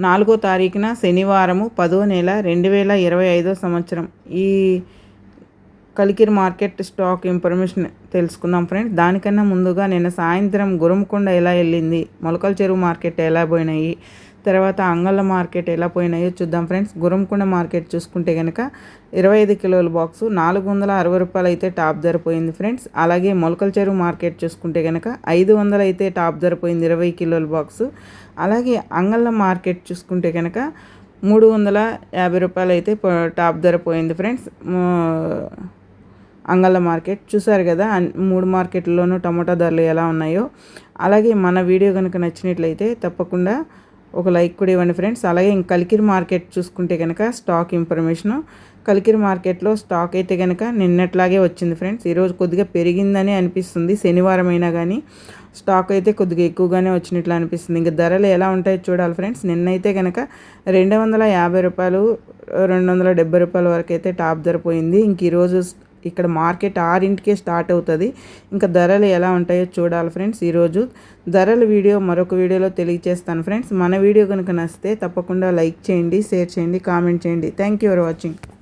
నాలుగో తారీఖున శనివారము పదో నెల రెండు వేల ఇరవై ఐదో సంవత్సరం. ఈ కలికిరి మార్కెట్ స్టాక్ ఇన్ఫర్మేషన్ తెలుసుకుందాం ఫ్రెండ్స్. దానికన్నా ముందుగా నిన్న సాయంత్రం గురంకొండ ఎలా వెళ్ళింది? మొలకల చెరువు మార్కెట్ ఎలా పోయినాయి? తర్వాత అంగళ్ళ మార్కెట్ ఎలా పోయినాయో చూద్దాం ఫ్రెండ్స్. గురంకొండ మార్కెట్ చూసుకుంటే కనుక ఇరవై ఐదు కిలోల బాక్సు నాలుగు వందల అరవై రూపాయలు అయితే టాప్ ధర పోయింది ఫ్రెండ్స్. అలాగే మొలకల చెరువు మార్కెట్ చూసుకుంటే కనుక ఐదు వందలు అయితే టాప్ ధర పోయింది ఇరవై కిలోల బాక్సు. అలాగే అంగళ్ళ మార్కెట్ చూసుకుంటే కనుక మూడు వందల యాభై రూపాయలు అయితే టాప్ ధర పోయింది ఫ్రెండ్స్. అంగళ్ళ మార్కెట్ చూసారు కదా మూడు మార్కెట్లలోనూ టమాటా ధరలు ఎలా ఉన్నాయో. అలాగే మన వీడియో కనుక నచ్చినట్లయితే తప్పకుండా ఒక లైక్ కూడా ఇవ్వండి ఫ్రెండ్స్. అలాగే ఇంక కలికిరి మార్కెట్ చూసుకుంటే కనుక స్టాక్ ఇన్ఫర్మేషను కలికిరి మార్కెట్లో స్టాక్ అయితే కనుక నిన్నట్లాగే వచ్చింది ఫ్రెండ్స్. ఈరోజు కొద్దిగా పెరిగిందని అనిపిస్తుంది. శనివారం అయినా కానీ స్టాక్ అయితే కొద్దిగా ఎక్కువగానే వచ్చినట్లు అనిపిస్తుంది. ఇంకా ధరలు ఎలా ఉంటాయో చూడాలి ఫ్రెండ్స్. నిన్నైతే కనుక రెండు వందల యాభై రూపాయలు రెండు వందల డెబ్బై రూపాయల వరకు అయితే టాప్ ధర పోయింది. ఇంక ఈరోజు ఇక్కడ మార్కెట్ ఆరింటికే స్టార్ట్ అవుతుంది. ఇంకా ధరలు ఎలా ఉంటాయో చూడాలి ఫ్రెండ్స్ ఈరోజు. ధరల వీడియో మరొక వీడియోలో తెలియజేస్తాను ఫ్రెండ్స్. మన వీడియో కనుక నచ్చితే తప్పకుండా లైక్ చేయండి షేర్ చేయండి కామెంట్ చేయండి. Thank you for watching